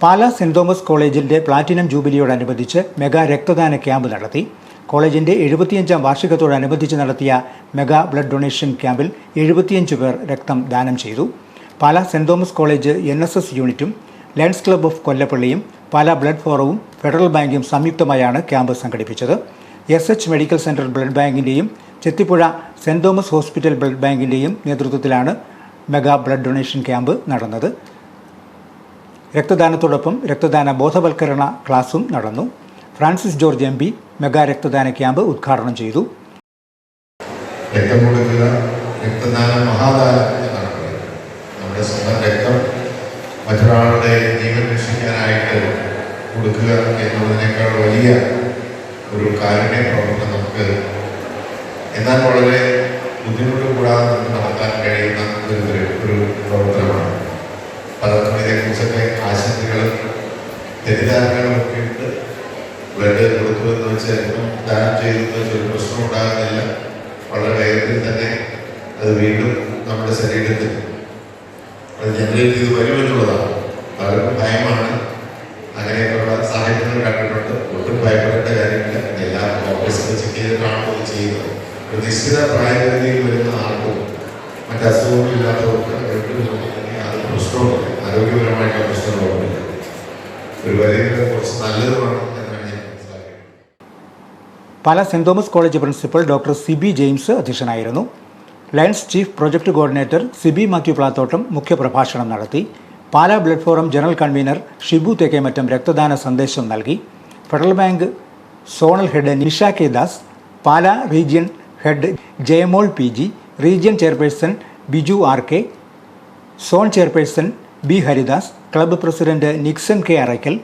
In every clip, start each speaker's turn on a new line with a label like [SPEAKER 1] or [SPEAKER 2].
[SPEAKER 1] പാലാ സെന്റ് തോമസ് കോളേജിന്റെ പ്ലാറ്റിനം ജൂബിലിയോടനുബന്ധിച്ച് മെഗാ രക്തദാന ക്യാമ്പ് നടത്തി. കോളേജിന്റെ എഴുപത്തിയഞ്ചാം വാർഷികത്തോടനുബന്ധിച്ച് നടത്തിയ മെഗാ ബ്ലഡ് ഡൊണേഷൻ ക്യാമ്പിൽ എഴുപത്തിയഞ്ച് പേർ രക്തം ദാനം ചെയ്തു. Pala saint Thomas college N S S യൂണിറ്റും ലയൺസ് ക്ലബ്ബ് ഓഫ് കൊല്ലപ്പള്ളിയും പാല ബ്ലഡ് ഫോറവും ഫെഡറൽ ബാങ്കും സംയുക്തമായാണ് ക്യാമ്പ് സംഘടിപ്പിച്ചത്. S H medical centre blood ബാങ്കിന്റെയും Chethipuzha സെന്റ് തോമസ് ഹോസ്പിറ്റൽ ബ്ലഡ് ബാങ്കിന്റെയും നേതൃത്വത്തിലാണ് മെഗാ ബ്ലഡ് ഡൊണേഷൻ ക്യാമ്പ് നടന്നത്. രക്തദാനത്തോടൊപ്പം രക്തദാന ബോധവൽക്കരണ ക്ലാസും നടന്നു. Francis George M P mega രക്തദാന ക്യാമ്പ് ഉദ്ഘാടനം ചെയ്തു.
[SPEAKER 2] രക്തം കൊടുക്കുക രക്തദാന മഹാദാനം എന്നാണ് നമ്മുടെ സ്വന്തം രക്തം മറ്റൊരാളുടെ ജീവൻ രക്ഷിക്കാനായിട്ട് കൊടുക്കുക എന്നുള്ളതിനേക്കാൾ വലിയ ഒരു കാരുണ്യ പ്രവർത്തനം നമുക്ക് എന്നാൽ വളരെ ബുദ്ധിമുട്ട് കൂടാതെ നമുക്ക് നടത്താൻ കഴിയുന്ന ഒരു പ്രവർത്തനമാണ്. ഇട്ട് ഉണ്ട്. ബ്ലഡ് കൊടുത്തു എന്ന് വെച്ച് എന്നും ദാനം ചെയ്തെന്ന് ഒരു പ്രശ്നം ഉണ്ടാകുന്നില്ല. വളരെ വേഗത്തിൽ തന്നെ അത് വീണ്ടും നമ്മുടെ ശരീരത്തിൽ അത് ജനറേറ്റ് ചെയ്ത് വരുമെന്നുള്ളതാണ് പലർക്കും ഭയമാണ്. അങ്ങനെയൊക്കെയുള്ള സാഹചര്യങ്ങൾ കണ്ടിട്ടുണ്ട്. ഒട്ടും ഭയപ്പെടേണ്ട കാര്യമില്ല. എല്ലാ ഓഫീസിൽ ചെക്ക് ചെയ്തിട്ടാണോ ഇത് ചെയ്യുന്നത്. ഒരു നിശ്ചിത പ്രായപരിധിയിൽ വരുന്ന ആർക്കും മറ്റസുഖങ്ങളില്ലാത്തവർക്ക് അത് പ്രശ്നവുമില്ല ആരോഗ്യപരമായിട്ടുള്ള പ്രശ്നങ്ങളൊന്നുമില്ല
[SPEAKER 1] Pala saint Thomas college principal doctor Sibi James അധ്യക്ഷനായിരുന്നു. Lions chief project coordinator Sibi Mathew Plathottam മുഖ്യപ്രഭാഷണം നടത്തി. Pala blood forum general convener Shibu Thekkemattam രക്തദാന സന്ദേശം നൽകി. Federal bank zonal head Nisha K Das Pala region head Jayamol P G region chairperson Biju R K zone chairperson B Haridas club president Nixon K Arakkal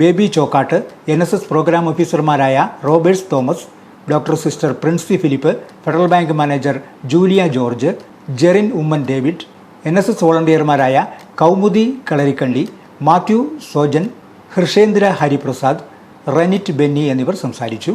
[SPEAKER 1] Baby Chokkattu N S S program ഓഫീസർമാരായ Robers Thomas doctor sister Princy Philip Federal bank manager Julia George Jerin Oommen David N S S വോളണ്ടിയർമാരായ Kaumudi Kalarikkandi Mathew Sojan Hrishendra Hariprasad Ranit Benny എന്നിവർ സംസാരിച്ചു.